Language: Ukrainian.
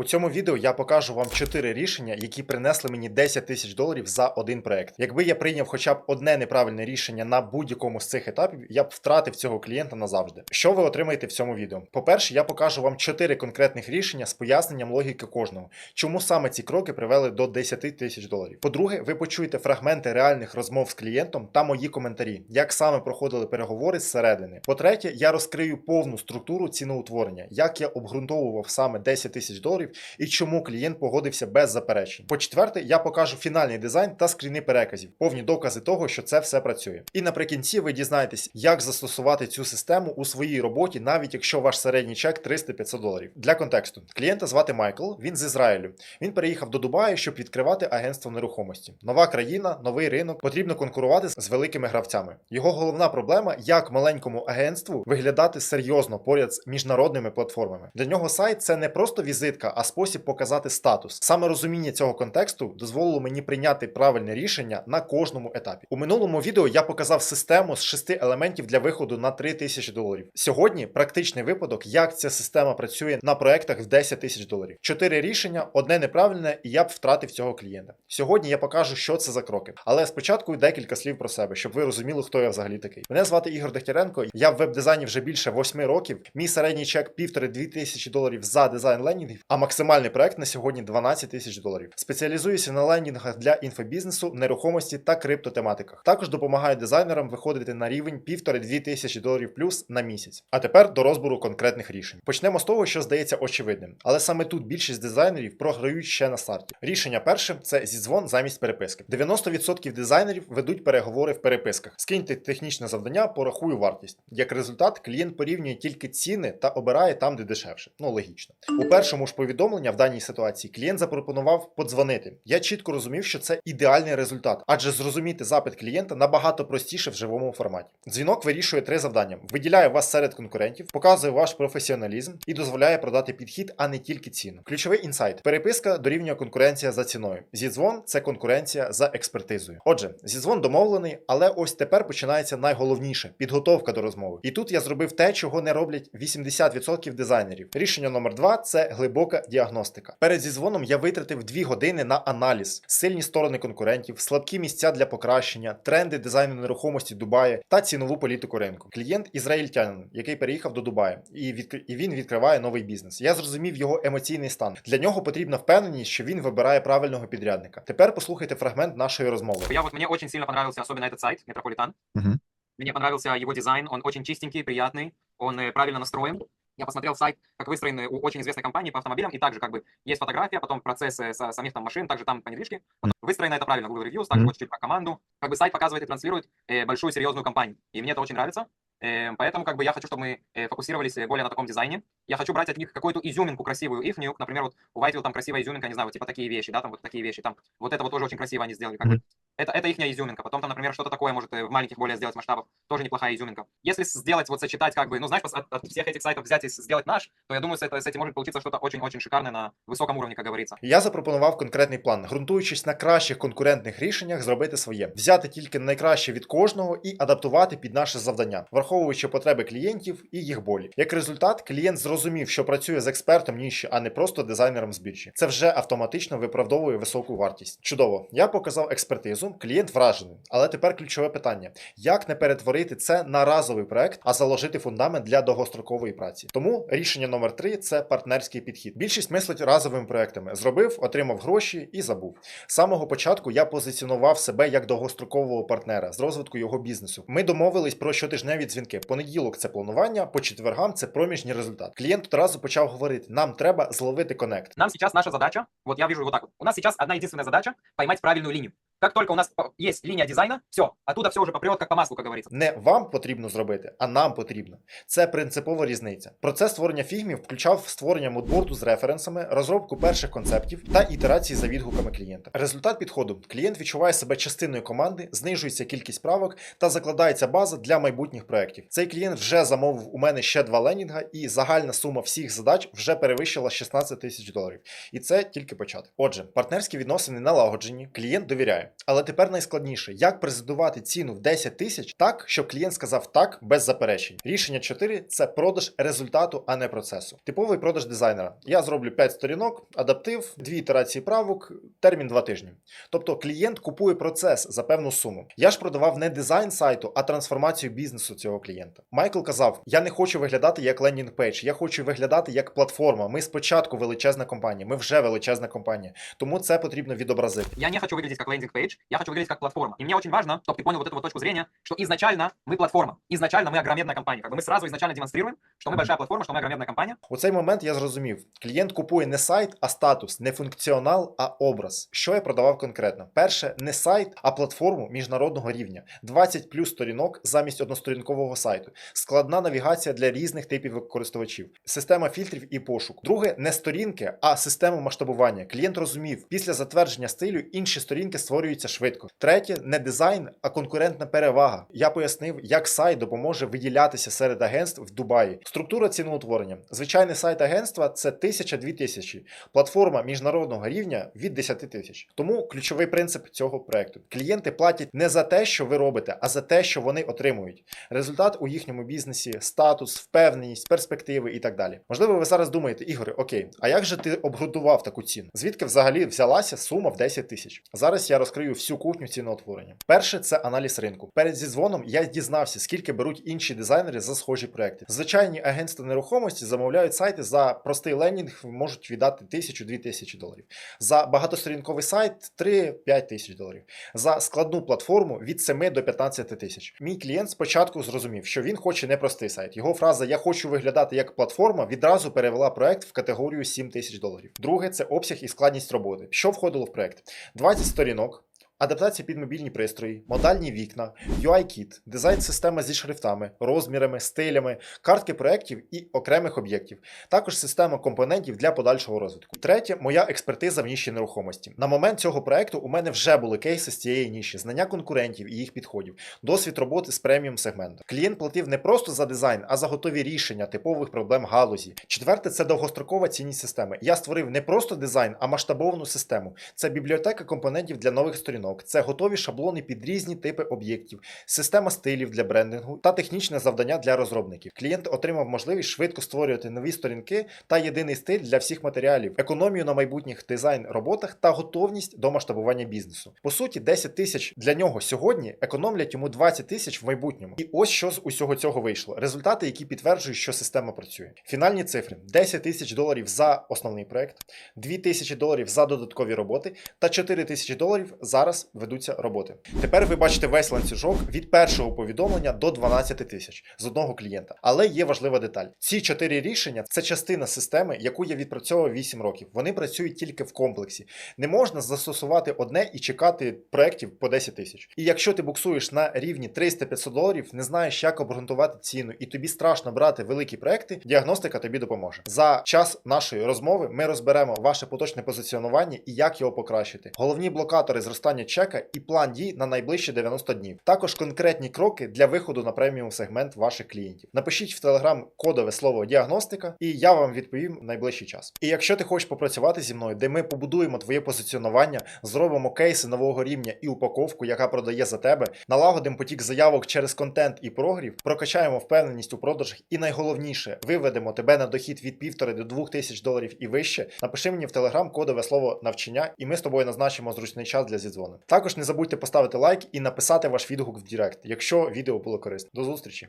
У цьому відео я покажу вам 4 рішення, які принесли мені 10 тисяч доларів за один проект. Якби я прийняв хоча б одне неправильне рішення на будь-якому з цих етапів, я б втратив цього клієнта назавжди. Що ви отримаєте в цьому відео? По-перше, я покажу вам 4 конкретних рішення з поясненням логіки кожного, чому саме ці кроки привели до 10 тисяч доларів. По-друге, ви почуєте фрагменти реальних розмов з клієнтом та мої коментарі, як саме проходили переговори зсередини. По-третє, я розкрию повну структуру ціноутворення, як я обґрунтовував саме 10 тисяч доларів і чому клієнт погодився без заперечень. По-четверте, я покажу фінальний дизайн та скріни переказів, повні докази того, що це все працює. І наприкінці ви дізнаєтесь, як застосувати цю систему у своїй роботі, навіть якщо ваш середній чек 300-500 доларів. Для контексту клієнта звати Майкл. Він з Ізраїлю. Він переїхав до Дубаю, щоб відкривати агентство нерухомості. Нова країна, новий ринок. Потрібно конкурувати з великими гравцями. Його головна проблема, як маленькому агентству виглядати серйозно поряд з міжнародними платформами. Для нього сайт це не просто візитка, а спосіб показати статус. Саме розуміння цього контексту дозволило мені прийняти правильне рішення на кожному етапі. У минулому відео я показав систему з шести елементів для виходу на 3 тисячі доларів. Сьогодні практичний випадок, як ця система працює на проектах в 10 тисяч доларів. Чотири рішення, одне неправильне, і я б втратив цього клієнта. Сьогодні я покажу, що це за кроки. Але спочатку декілька слів про себе, щоб ви розуміли, хто я взагалі такий. Мене звати Ігор Дегтяренко. Я в веб-дизайні вже більше 8 років. Мій середній чек півтори-дві тисячі доларів за дизайн ленінгів, а максимальний проект на сьогодні 12 тисяч доларів. Спеціалізуюся на ленінгах для інфобізнесу, нерухомості та криптотематиках. Також допомагаю дизайнерам виходити на рівень півтори-дві тисячі доларів плюс на місяць. А тепер до розбору конкретних рішень. Почнемо з того, що здається очевидним, але саме тут більшість дизайнерів програють ще на старті. Рішення перше це зідзвон замість переписки. 90% дизайнерів ведуть переговори в переписках. Скиньте технічне завдання, порахую вартість. Як результат, клієнт порівнює тільки ціни та обирає там, де дешевше. Ну логічно. У першому ж повідомлення в даній ситуації клієнт запропонував подзвонити. Я чітко розумів, що це ідеальний результат, адже зрозуміти запит клієнта набагато простіше в живому форматі. Дзвінок вирішує три завдання: виділяє вас серед конкурентів, показує ваш професіоналізм і дозволяє продати підхід, а не тільки ціну. Ключовий інсайт: переписка дорівнює конкуренція за ціною. Зідзвон це конкуренція за експертизою. Отже, зідзвон домовлений, але ось тепер починається найголовніше підготовка до розмови. І тут я зробив те, чого не роблять 80% дизайнерів. Рішення номер два це глибока діагностика. Перед зізвоном я витратив 2 години на аналіз, сильні сторони конкурентів, слабкі місця для покращення, тренди дизайну нерухомості Дубая та цінову політику ринку. Клієнт ізраїльтянин, який переїхав до Дубая, і відкр... і він відкриває новий бізнес. Я зрозумів його емоційний стан. Для нього потрібна впевненість, що він вибирає правильного підрядника. Тепер послухайте фрагмент нашої розмови. Я вот мне очень сильно понравился особенно этот сайт Метрополитан. Мгм. Мне понравился его дизайн, он очень чистенький, приятный, он э, правильно настроен. Я посмотрел сайт, как выстроен у очень известной компании по автомобилям, и также как бы есть фотография, потом процесс э, со- самих там машин, также там по недвижке. Вот Выстроено это правильно, Google Reviews, также Мгм. вот чуть про команду. Как бы сайт показывает и транслирует э, большую серьезную компанию, и мне это очень нравится. Э, Поэтому как бы я хочу, чтобы мы э, фокусировались э, более на таком дизайне. Я хочу брать от них какую-то изюминку красивую ихнюю. Например, вот у Whitefield там красивая изюминка, не знаю, вот типа такие вещи, да, там вот такие вещи. Там вот это вот тоже очень красиво они сделали. Как бы. Мгм. Это, это их изюминка. Потом там, например, что-то такое может э, в маленьких более сделать масштабах. Тоже неплохая изюминка. Если сделать, вот сочетать, как бы, ну, знаешь, от, от всех этих сайтов взять и с- сделать наш, то я думаю, с, это, с этим может получиться что-то очень-очень шикарное на высоком уровне, как говорится. Я запропонував конкретний план, ґрунтуючись на кращих конкурентних рішеннях, зробити своє, взяти тільки найкраще від кожного і адаптувати під наше завдання, враховуючи потреби клієнтів і їх болі. Як результат, клієнт зрозумів, що працює з експертом ніші, а не просто дизайнером з біржі. Це вже автоматично виправдовує високу вартість. Чудово, я показав експертизу, клієнт вражений. Але тепер ключове питання: як не перетворити це на разовий проект, а заложити фундамент для довгострокової праці. Тому рішення номер три це партнерський підхід. Більшість мислить разовими проектами. Зробив, отримав гроші і забув. З самого початку я позиціонував себе як довгострокового партнера з розвитку його бізнесу. Ми домовились про щотижневі дзвінки. Понеділок це планування, по четвергам це проміжні результат. Клієнт одразу почав говорити: нам треба зловити конект. Нам сейчас наша задача, вот я вижу вот так вот, у нас сейчас одна единственная задача поймать правильную линию. Как только у нас есть линия дизайна, все, оттуда все уже попрет как по маслу, как говорится. Не вам потрібно зробити, а нам потрібно. Це принципова різниця. Процес створення фігмів включав створення мудборду з референсами, розробку перших концептів та ітерації за відгуками клієнта. Результат підходу: клієнт відчуває себе частиною команди, знижується кількість правок та закладається база для майбутніх проєктів. Цей клієнт вже замовив у мене ще два ленінга, і загальна сума всіх задач вже перевищила 16 тисяч доларів. І це тільки початок. Отже, партнерські відносини налагоджені, клієнт довіряє. Але тепер найскладніше, як презентувати ціну в 10 тисяч так, щоб клієнт сказав так без заперечень. Рішення 4 – це продаж результату, а не процесу. Типовий продаж дизайнера. Я зроблю 5 сторінок, адаптив, 2 ітерації правок, термін 2 тижні. Тобто клієнт купує процес за певну суму. Я ж продавав не дизайн сайту, а трансформацію бізнесу цього клієнта. Майкл казав: Я не хочу виглядати як лендінг пейдж, я хочу виглядати як платформа. Ми спочатку величезна компанія, ми вже величезна компанія, тому це потрібно відобразити. Я не хочу выглядеть как лендинг-пейдж, я хочу выглядеть как платформа. И мне очень важно, чтобы ты понял вот эту вот точку зрения, что изначально мы платформа, изначально мы огроменная компания. Как бы мы сразу изначально демонстрируем, что мы большая платформа, что мы огроменная компания. У цей момент я зрозумів: клієнт купує не сайт, а статус, не функціонал, а образ. Що я продавав конкретно? Перше, не сайт, а платформу міжнародного рівня. 20 плюс сторінок замість односторінкового сайту. Складна навігація для різних типів користувачів, система фільтрів і пошуку. Друге, не сторінки, а система масштабування. Клієнт розумів, після затвердження стилю інші сторінки створюються швидко. Третє, не дизайн, а конкурентна перевага. Я пояснив, як сайт допоможе виділятися серед агентств в Дубаї. Структура ціноутворення. Звичайний сайт агентства це 1000-2000 тисячі. Платформа міжнародного рівня від 10 тисяч. Тому ключовий принцип цього проекту. Клієнти платять не за те, що ви робите, а за те, що вони отримують. Результат у їхньому бізнесі, статус, впевненість, перспективи і так далі. Можливо, ви зараз думаєте, Ігоре, окей, а як же ти обґрунтував таку ціну? Звідки взагалі взялася сума в 10 тисяч? Зараз я розкрию всю кухню ціноутворення. Перше це аналіз ринку. Перед зі дзвоном я дізнався, скільки беруть інші дизайнери за схожі проекти. Звичайні агентства нерухомості замовляють сайти за простий ленінг, можуть віддати тисячу-дві тисячі доларів. За багатосторінковий сайт 3-5 тисяч доларів. За складну платформу від 7 до 15 тисяч. Мій клієнт спочатку зрозумів, що він хоче не простий сайт. Його фраза Я хочу виглядати як платформа відразу перевела проект в категорію 7 тисяч доларів. Друге це обсяг і складність роботи. Що входило в проект? 20 сторінок. Адаптація під мобільні пристрої, модальні вікна, UI-кіт, дизайн-система зі шрифтами, розмірами, стилями, картки проєктів і окремих об'єктів, також система компонентів для подальшого розвитку. Третє, моя експертиза в ніші нерухомості. На момент цього проекту у мене вже були кейси з цієї ніші, знання конкурентів і їх підходів, досвід роботи з преміум сегментом. Клієнт платив не просто за дизайн, а за готові рішення типових проблем галузі. Четверте, це довгострокова цінність системи. Я створив не просто дизайн, а масштабовану систему. Це бібліотека компонентів для нових сторінок, це готові шаблони під різні типи об'єктів, система стилів для брендингу та технічне завдання для розробників. Клієнт отримав можливість швидко створювати нові сторінки та єдиний стиль для всіх матеріалів, економію на майбутніх дизайн-роботах та готовність до масштабування бізнесу. По суті, 10 тисяч для нього сьогодні економлять йому 20 тисяч в майбутньому. І ось що з усього цього вийшло. Результати, які підтверджують, що система працює. Фінальні цифри: 10 тисяч доларів за основний проект, 2 тисячі доларів за додаткові роботи та 4 тисячі доларів зараз ведуться роботи. Тепер ви бачите весь ланцюжок від першого повідомлення до 12 тисяч з одного клієнта. Але є важлива деталь: ці чотири рішення це частина системи, яку я відпрацьовував 8 років. Вони працюють тільки в комплексі. Не можна застосувати одне і чекати проєктів по 10 тисяч. І якщо ти буксуєш на рівні 300-500 доларів, не знаєш, як обґрунтувати ціну, і тобі страшно брати великі проекти, діагностика тобі допоможе. За час нашої розмови ми розберемо ваше поточне позиціонування і як його покращити. Головні блокатори зростання чека і план дій на найближчі 90 днів. Також конкретні кроки для виходу на преміум сегмент ваших клієнтів. Напишіть в телеграм кодове слово діагностика, і я вам відповім в найближчий час. І якщо ти хочеш попрацювати зі мною, де ми побудуємо твоє позиціонування, зробимо кейси нового рівня і упаковку, яка продає за тебе, налагодимо потік заявок через контент і прогрів, прокачаємо впевненість у продажах, і найголовніше виведемо тебе на дохід від півтори до двох тисяч доларів і вище. Напиши мені в телеграм кодове слово навчання, і ми з тобою назначимо зручний час для зідзвону. Також не забудьте поставити лайк і написати ваш відгук в Директ, якщо відео було корисне. До зустрічі!